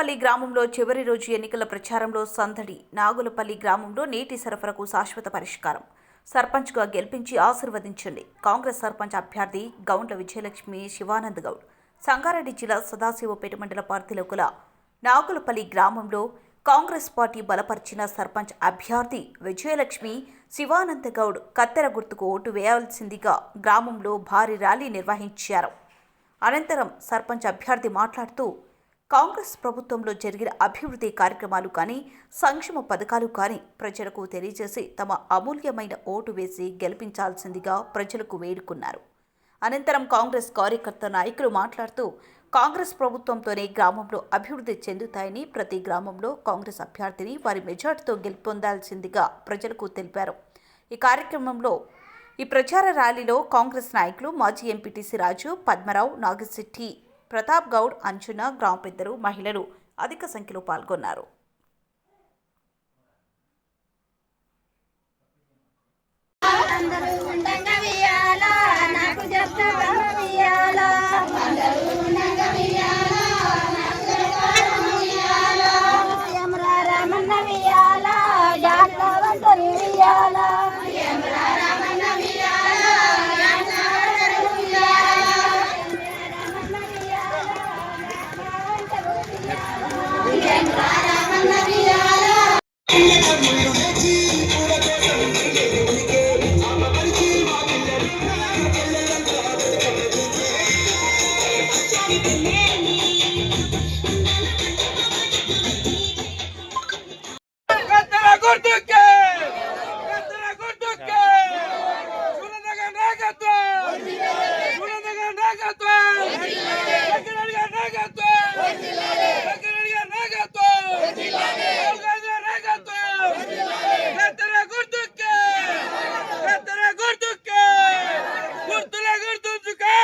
నాగులపల్లి గ్రామంలో చివరి రోజు ఎన్నికల ప్రచారంలో సందడి. నాగులపల్లి గ్రామంలో నీటి సరఫరాకు శాశ్వత పరిష్కారం. సర్పంచ్గా గెలిపించి ఆశీర్వదించండి. కాంగ్రెస్ సర్పంచ్ అభ్యర్థి గౌండ్ల విజయలక్ష్మి శివానంద్ గౌడ్. సంగారెడ్డి జిల్లా సదాశివపేట మండల పార్టీలోకుల నాగులపల్లి గ్రామంలో కాంగ్రెస్ పార్టీ బలపరిచిన సర్పంచ్ అభ్యర్థి విజయలక్ష్మి శివానంద గౌడ్ కత్తెర గుర్తుకు ఓటు వేయాల్సిందిగా గ్రామంలో భారీ ర్యాలీ నిర్వహించారు. అనంతరం సర్పంచ్ అభ్యర్థి మాట్లాడుతూ కాంగ్రెస్ ప్రభుత్వంలో జరిగిన అభివృద్ధి కార్యక్రమాలు కానీ సంక్షేమ పథకాలు కానీ ప్రజలకు తెలియజేసి తమ అమూల్యమైన ఓటు వేసి గెలిపించాల్సిందిగా ప్రజలకు వేడుకున్నారు. అనంతరం కాంగ్రెస్ కార్యకర్త నాయకులు మాట్లాడుతూ కాంగ్రెస్ ప్రభుత్వంతోనే గ్రామంలో అభివృద్ధి చెందుతాయని ప్రతి గ్రామంలో కాంగ్రెస్ అభ్యర్థిని వారి మెజార్టీతో గెలుపొందాల్సిందిగా ప్రజలకు తెలిపారు. ఈ కార్యక్రమంలో ఈ ప్రచార ర్యాలీలో కాంగ్రెస్ నాయకులు మాజీ ఎంపీటీసీ రాజు పద్మరావు నాగశెట్టి ప్రతాప్ గౌడ్ అంచున గ్రామ పెద్దలు మహిళలు అధిక సంఖ్యలో పాల్గొన్నారు. అందరూ నాయకత్వం వెంకటరెడ్డి గారి నాయకత్వం రాహుల్ గాంధీ గారి నాయకత్వం కత్తెర గుర్తుకే కత్తెర గుర్తుకే గుర్తులే గుర్తుంచుకే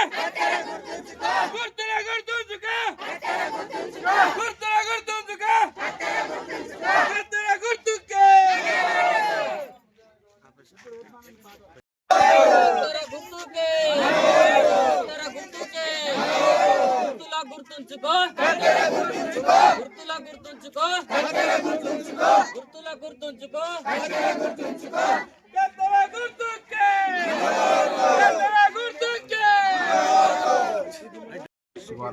గుర్తులే గుర్తుంచుకే గుర్తులే గుర్తుంచుకే కత్తెర గుర్తుకే ఉత్తర గుర్తుకే ఉత్తర గుర్తుకే గుర్తులా గుర్తుంచుకో గుర్తులా గుర్తుంచుకో గుర్తులా గుర్తుంచుకో కత్తెర గుర్తుకే కత్తెర గుర్తుకే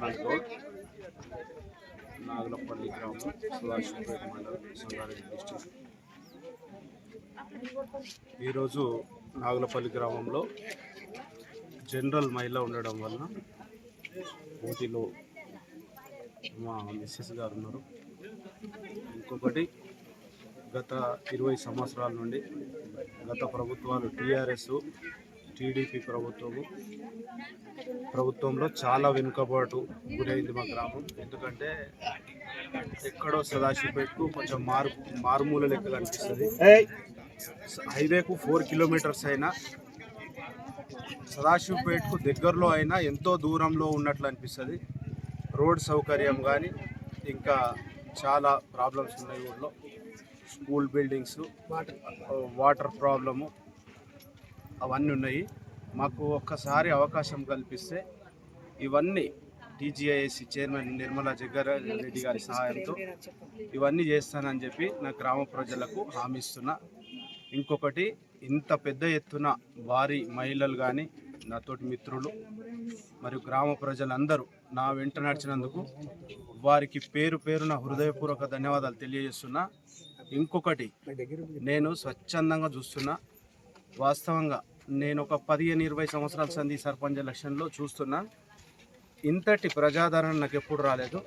శివానంద్ రోడ్ నాగలపల్లి గ్రామం సుధాషపేట మండలం సంగారెడ్డి డిస్టిక్. ఈరోజు నాగలపల్లి గ్రామంలో జనరల్ మహిళ ఉండడం వలన పోటీలో మా మిస్సెస్ గారు ఉన్నారు. ఇంకొకటి గత ఇరవై సంవత్సరాల నుండి గత ప్రభుత్వాలు టీఆర్ఎస్ టీడీపీ ప్రభుత్వము. ప్రభుత్వంలో చాలా వెనుకబాటు గురైంది మా గ్రామం. ఎందుకంటే ఎక్కడో సదాశివపేటకు కొంచెం మారు మారుమూల లెక్క కనిపిస్తుంది. హైవేకు ఫోర్ కిలోమీటర్స్ అయినా సదాశివపేటకు దగ్గరలో అయినా ఎంతో దూరంలో ఉన్నట్లు అనిపిస్తుంది. రోడ్ సౌకర్యం కానీ ఇంకా చాలా ప్రాబ్లమ్స్ ఉన్నాయి ఊళ్ళో స్కూల్ బిల్డింగ్స్ వాటర్ ప్రాబ్లము. అవన్నీ ఉన్నాయి. మాకు ఒక్కసారి అవకాశం కల్పిస్తే ఇవన్నీ టీజీఐఎస్సి చైర్మన్ నిర్మలా జగ్గార రెడ్డి గారి సహాయంతో ఇవన్నీ చేస్తానని చెప్పి నా గ్రామ ప్రజలకు హామీ ఇస్తున్నా. ఇంకొకటి ఇంత పెద్ద ఎత్తున వారి మహిళలు కానీ నాతోటి మిత్రులు మరియు గ్రామ ప్రజలందరూ నా వెంట నడిచినందుకు వారికి పేరు పేరున హృదయపూర్వక ధన్యవాదాలు తెలియజేస్తున్నా. ఇంకొకటి నేను స్వచ్ఛందంగా చూస్తున్నా. వాస్తవంగా నేను ఒక పదిహేను ఇరవై సంవత్సరాల సంధి సర్పంచ్ ఎలక్షన్లో చూస్తున్నా. ఇంతటి ప్రజాదరణ నాకు ఎప్పుడు రాలేదు.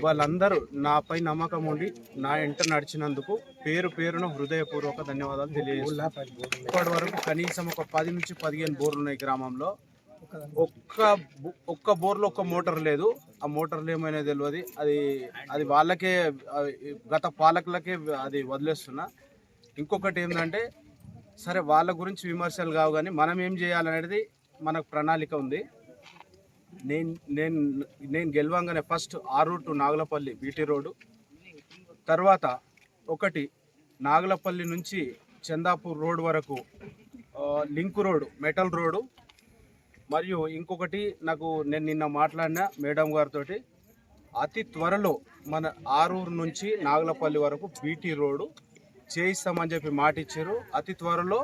వాళ్ళందరూ నాపై నమ్మకం ఉండి నా ఎంట నడిచినందుకు పేరు పేరున హృదయపూర్వక ధన్యవాదాలు తెలియజేస్తున్నా. ఇప్పటి వరకు కనీసం ఒక పది నుంచి పదిహేను బోర్లు ఉన్నాయి గ్రామంలో. ఒక్క బో- ఒక్క బోర్లో ఒక్క మోటార్ లేదు. ఆ మోటార్లు ఏమైనా తెలియదు. అది అది వాళ్ళకే గత పాలకులకే అది వదిలేస్తున్నా. ఇంకొకటి ఏంటంటే సరే వాళ్ళ గురించి విమర్శలు కావు కానీ మనం ఏం చేయాలనేది మనకు ప్రణాళిక ఉంది. నేను నేను నేను గెలవంగానే ఫస్ట్ ఆ route to Nagalapalli BT road. తర్వాత ఒకటి నాగలపల్లి నుంచి చందాపూర్ రోడ్ వరకు లింక్ రోడ్ మెటల్ రోడ్డు. మరియు ఇంకొకటి నాకు నేను నిన్న మాట్లాడిన మేడం గారితో అతి త్వరలో మన ఆరూరు నుంచి నాగలపల్లి వరకు బీటీ రోడ్డు. చేయిస్తామని చెప్పి మాట ఇచ్చారు అతి త్వరలో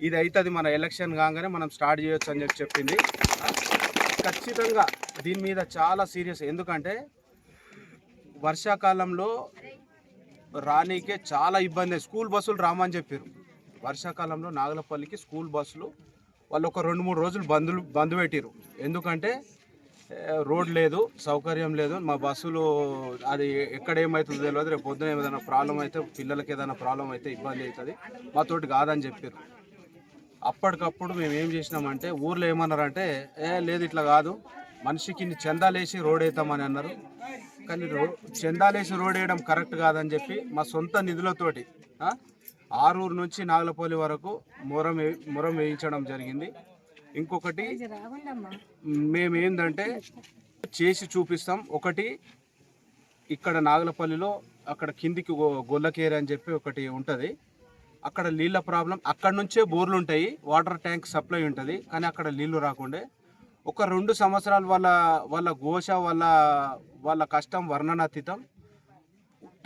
ఇది అవుతుంది మన ఎలక్షన్ కాగానే మనం స్టార్ట్ చేయొచ్చు అని చెప్పి చెప్పింది. ఖచ్చితంగా దీని మీద చాలా సీరియస్ ఎందుకంటే వర్షాకాలంలో రానీకే చాలా ఇబ్బంది. స్కూల్ బస్సులు రామని చెప్పారు. వర్షాకాలంలో నాగలపల్లికి స్కూల్ బస్సులు వాళ్ళు ఒక రెండు మూడు రోజులు బంధులు బంద్ పెట్టారు ఎందుకంటే రోడ్ లేదు సౌకర్యం లేదు. మా బస్సులు అది ఎక్కడ ఏమవుతుందో తెలియదు రేపు పొద్దున ఏదైనా ప్రాబ్లం అయితే పిల్లలకి ఏదైనా ప్రాబ్లం అయితే ఇబ్బంది అవుతుంది. మాతోటి కాదని చెప్పారు. అప్పటికప్పుడు మేము ఏం చేసినామంటే ఊర్లో ఏమన్నారంటే ఏ లేదు ఇట్లా కాదు. మనిషికి చందాలేసి రోడ్ వేద్దామని అన్నారు. కానీ రో చందాలేసి రోడ్ వేయడం కరెక్ట్ కాదని చెప్పి మా సొంత నిధులతోటి ఆరూరు నుంచి నాగలపల్లి వరకు మొరం మొరం వేయించడం జరిగింది. ఇంకొకటి మేము ఏంటంటే చేసి చూపిస్తాం. ఒకటి ఇక్కడ నాగలపల్లిలో అక్కడ కిందికి గొల్లకేరి అని చెప్పి ఒకటి ఉంటుంది. అక్కడ నీళ్ళ ప్రాబ్లం అక్కడ నుంచే బోర్లు ఉంటాయి. వాటర్ ట్యాంక్ సప్లై ఉంటుంది కానీ అక్కడ నీళ్ళు రాకుండే. ఒక రెండు సంవత్సరాలు వాళ్ళ వాళ్ళ ఘోష వాళ్ళ వాళ్ళ కష్టం వర్ణనాతీతం.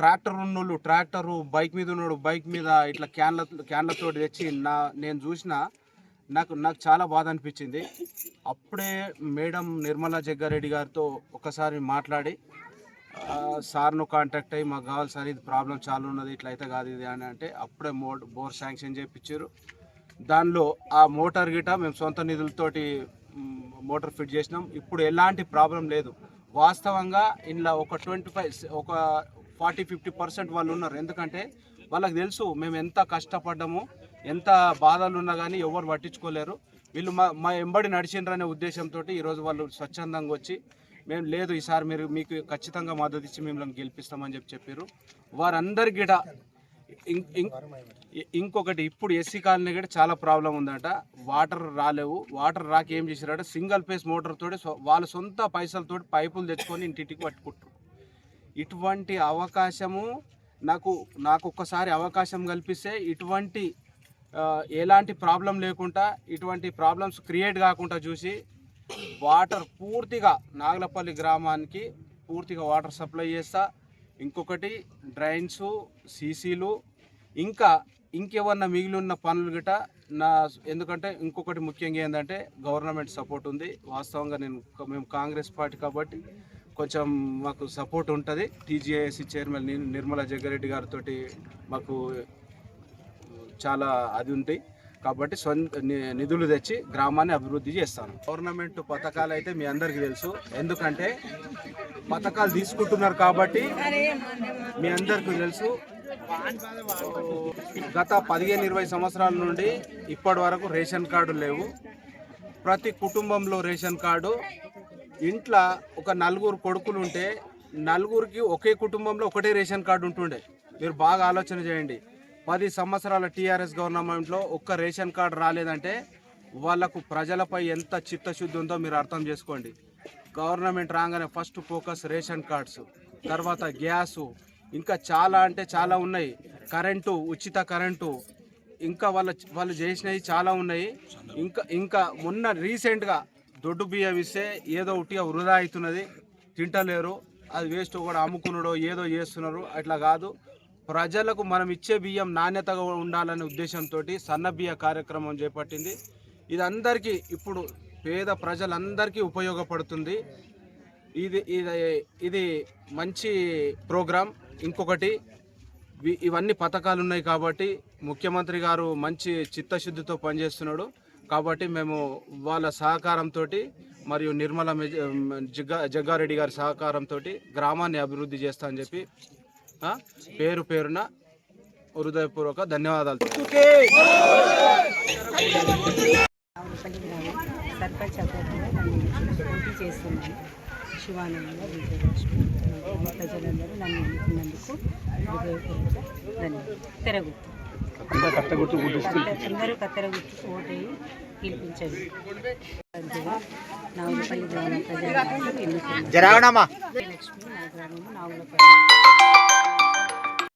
ట్రాక్టర్ ఉన్నోళ్ళు ట్రాక్టరు బైక్ మీద ఉన్నాడు బైక్ మీద ఇట్లా క్యాన్ల క్యాన్లతో తెచ్చి నా నేను చూసిన నాకు నాకు చాలా బాధ అనిపించింది. అప్పుడే మేడం నిర్మలా జగ్గారెడ్డి గారితో ఒకసారి మాట్లాడి సార్ను కాంటాక్ట్ అయ్యి మాకు కావాలి సార్ ఇది ప్రాబ్లం చాలా ఉన్నది ఇట్లా అయితే కాదు ఇది అని అంటే అప్పుడే మో బోర్ శాంక్షన్ చేయించారు దానిలో ఆ మోటార్ గిట మేము సొంత నిధులతోటి మోటార్ ఫిట్ చేసినాం. ఇప్పుడు ఎలాంటి ప్రాబ్లం లేదు. వాస్తవంగా ఇందులో ఒక ట్వంటీ ఫైవ్ ఒక ఫార్టీ ఫిఫ్టీ పర్సెంట్ వాళ్ళు ఉన్నారు. ఎందుకంటే వాళ్ళకి తెలుసు మేము ఎంత కష్టపడ్డాము ఎంత బాధలు ఉన్నా కానీ ఎవరు పట్టించుకోలేరు. వీళ్ళు మా మా ఎంబడి నడిచిండ్రనే ఉద్దేశంతో ఈరోజు వాళ్ళు స్వచ్ఛందంగా వచ్చి మేము లేదు ఈసారి మీరు మీకు ఖచ్చితంగా మద్దతు ఇచ్చి మిమ్మల్ని గెలిపిస్తామని చెప్పి చెప్పారు వారందరి గిట ఇంకొకటి ఇప్పుడు ఎస్సీ కాలనీ కూడా చాలా ప్రాబ్లం ఉందట. వాటర్ రాలేవు. వాటర్ రాక ఏం చేశారంటే సింగిల్ ఫేస్ మోటార్ తోటి వాళ్ళ సొంత పైసలతోటి పైపులు తెచ్చుకొని ఇంటింటికి పట్టుకుంటారు. ఇటువంటి అవకాశము నాకు నాకు ఒక్కసారి అవకాశం కల్పిస్తే ఇటువంటి ఎలాంటి ప్రాబ్లం లేకుండా ఇటువంటి ప్రాబ్లమ్స్ క్రియేట్ కాకుండా చూసి వాటర్ పూర్తిగా నాగలపల్లి గ్రామానికి పూర్తిగా వాటర్ సప్లై చేస్తా. ఇంకొకటి డ్రైన్స్ సీసీలు ఇంకా ఇంకేమన్నా మిగిలి ఉన్న పనులు గిట నా ఎందుకంటే ఇంకొకటి ముఖ్యంగా ఏంటంటే గవర్నమెంట్ సపోర్ట్ ఉంది. వాస్తవంగా నేను మేము కాంగ్రెస్ పార్టీ కాబట్టి కొంచెం మాకు సపోర్ట్ ఉంటుంది. టీజీఐఎస్సీ చైర్మన్ నిర్మలా జగ్గారెడ్డి గారితో మాకు చాలా అది ఉంది కాబట్టి సొంత నిధులు తెచ్చి గ్రామాన్ని అభివృద్ధి చేస్తాను. గవర్నమెంట్ పథకాలు అయితే మీ అందరికీ తెలుసు. ఎందుకంటే పథకాలు తీసుకుంటున్నారు కాబట్టి మీ అందరికీ తెలుసు. గత పదిహేను ఇరవై సంవత్సరాల నుండి ఇప్పటి వరకు రేషన్ కార్డు లేవు. ప్రతి కుటుంబంలో రేషన్ కార్డు. ఇంట్లో ఒక నలుగురు కొడుకులు ఉంటే నలుగురికి ఒకే కుటుంబంలో ఒకటే రేషన్ కార్డు ఉంటుండే. మీరు బాగా ఆలోచన చేయండి. పది సంవత్సరాల టీఆర్ఎస్ గవర్నమెంట్లో ఒక్క రేషన్ కార్డు రాలేదంటే వాళ్ళకు ప్రజలపై ఎంత చిత్తశుద్ధి ఉందో మీరు అర్థం చేసుకోండి. గవర్నమెంట్ రాగానే ఫస్ట్ ఫోకస్ రేషన్ కార్డ్స్ తర్వాత గ్యాసు ఇంకా చాలా అంటే చాలా ఉన్నాయి. కరెంటు ఉచిత కరెంటు ఇంకా వాళ్ళ వాళ్ళు చేసినవి చాలా ఉన్నాయి. ఇంకా ఇంకా మొన్న రీసెంట్గా దొడ్డు బియ్యం ఇస్తే ఏదో ఒకటి వృధా అవుతున్నది. తింటలేరు. అది వేస్ట్ కూడా అమ్ముకున్నాడో ఏదో చేస్తున్నారు. అట్లా కాదు. ప్రజలకు మనం ఇచ్చే బియ్యం నాణ్యతగా ఉండాలనే ఉద్దేశంతో సన్న బియ్య కార్యక్రమం చేపట్టింది. ఇది అందరికీ ఇప్పుడు పేద ప్రజలందరికీ ఉపయోగపడుతుంది. ఇది ఇది ఇది మంచి ప్రోగ్రాం. ఇంకొకటి ఇవన్నీ పథకాలు ఉన్నాయి కాబట్టి ముఖ్యమంత్రి గారు మంచి చిత్తశుద్ధితో పనిచేస్తున్నాడు. కాబట్టి మేము వాళ్ళ సహకారంతో మరియు నిర్మల మెజ- జగ్గా జగ్గారెడ్డి గారి సహకారంతో గ్రామాన్ని అభివృద్ధి చేస్తా అని చెప్పి పేరు పేరున హృదయపూర్వక ధన్యవాదాలు. సర్పంచ్ అభ్యర్థిగా నన్ను పోటీ చేస్తున్నాను. శివానందంగా విజయలక్ష్మి మా గ్రామ ప్రజలందరూ నన్ను ఎన్నుకున్నందుకు హృదయపూర్వక ధన్యవాదాలు. తెరగుర్తు. అందరూ కత్తెర గుర్తుకు ఓటేయి గెలిపించండి. నాగులపల్లి గ్రామ ప్రజలందరూ ఎన్నుకున్నాను విజయలక్ష్మి నా గ్రామం నాగులపల్లి.